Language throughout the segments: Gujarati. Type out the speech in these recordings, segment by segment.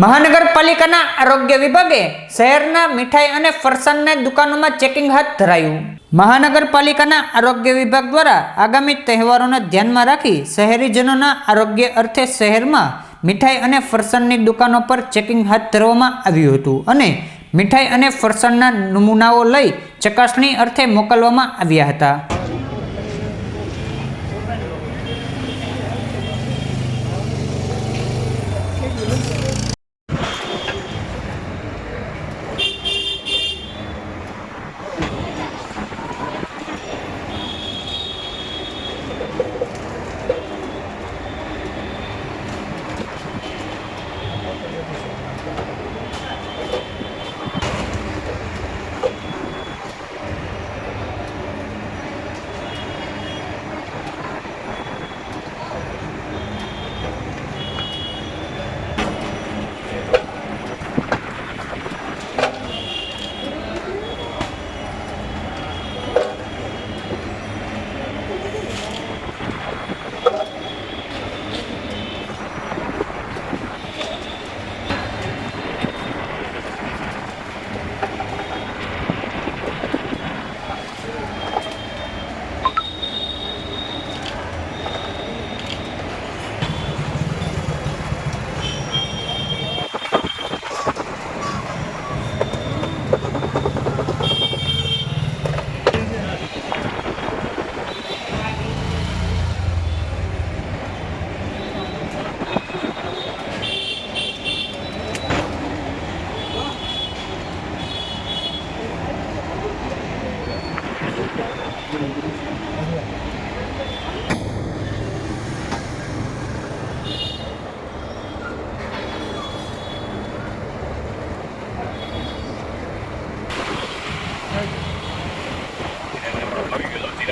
મહાનગરપાલિકાના આરોગ્ય વિભાગે શહેરના મીઠાઈ અને ફરસાણની દુકાનોમાં ચેકિંગ હાથ ધરાયું. મહાનગરપાલિકાના આરોગ્ય વિભાગ દ્વારા આગામી તહેવારોને ધ્યાનમાં રાખી શહેરીજનોના આરોગ્ય અર્થે શહેરમાં મીઠાઈ અને ફરસાણની દુકાનો પર ચેકિંગ હાથ ધરવામાં આવ્યું હતું અને મીઠાઈ અને ફરસાણના નમૂનાઓ લઈ ચકાસણી અર્થે મોકલવામાં આવ્યા હતા.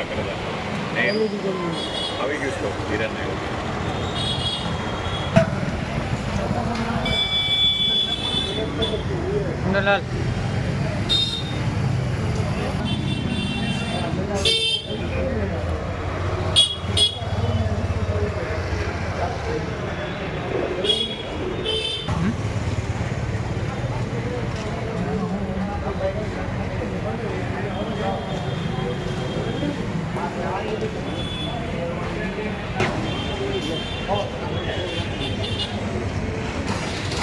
ಅಕ್ಕಡೆ ಅವಿಗೆ ಇಷ್ಟು ಹಿರಣ್ಯ ఉండలాల్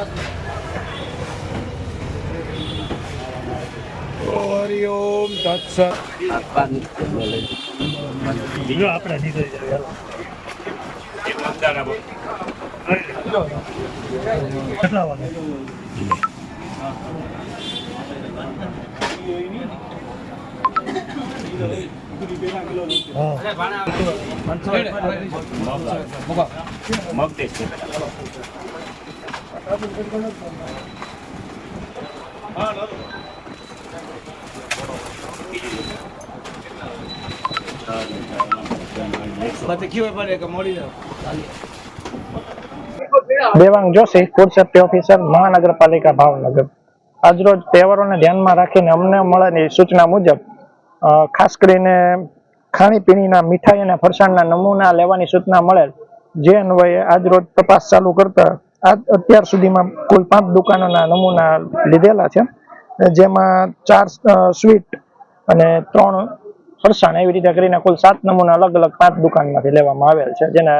સ્ટોક જીરાને એવું હરિઓમ તત્સત એ મતદાર આપો મગ દેશ છે દેવાંગ જોશી ફૂડ ઓફિસર મહાનગરપાલિકા, ભાવનગર. આજરોજ તહેવારોને ધ્યાનમાં રાખીને અમને મળેલી સૂચના મુજબ ખાસ કરીને ખાણીપીણીના મીઠાઈ અને ફરસાણના નમૂના લેવાની સૂચના મળેલ. જે અન્વયે આજરોજ તપાસ ચાલુ કરતા અત્યાર સુધીમાં કુલ પાંચ દુકાનોના નમૂના લીધેલા છે. જેમાં ચાર સ્વીટ અને ત્રણ ફરસાણ એવી રીતે કરીને કુલ સાત નમૂના અલગ અલગ પાંચ દુકાનમાંથી લેવામાં આવેલ છે. જેને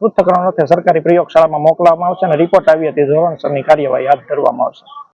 પૃથ્થકરણ અર્થે સરકારી પ્રયોગશાળામાં મોકલવામાં આવશે અને રિપોર્ટ આવી હતી ધોરણસરની કાર્યવાહી હાથ ધરવામાં આવશે.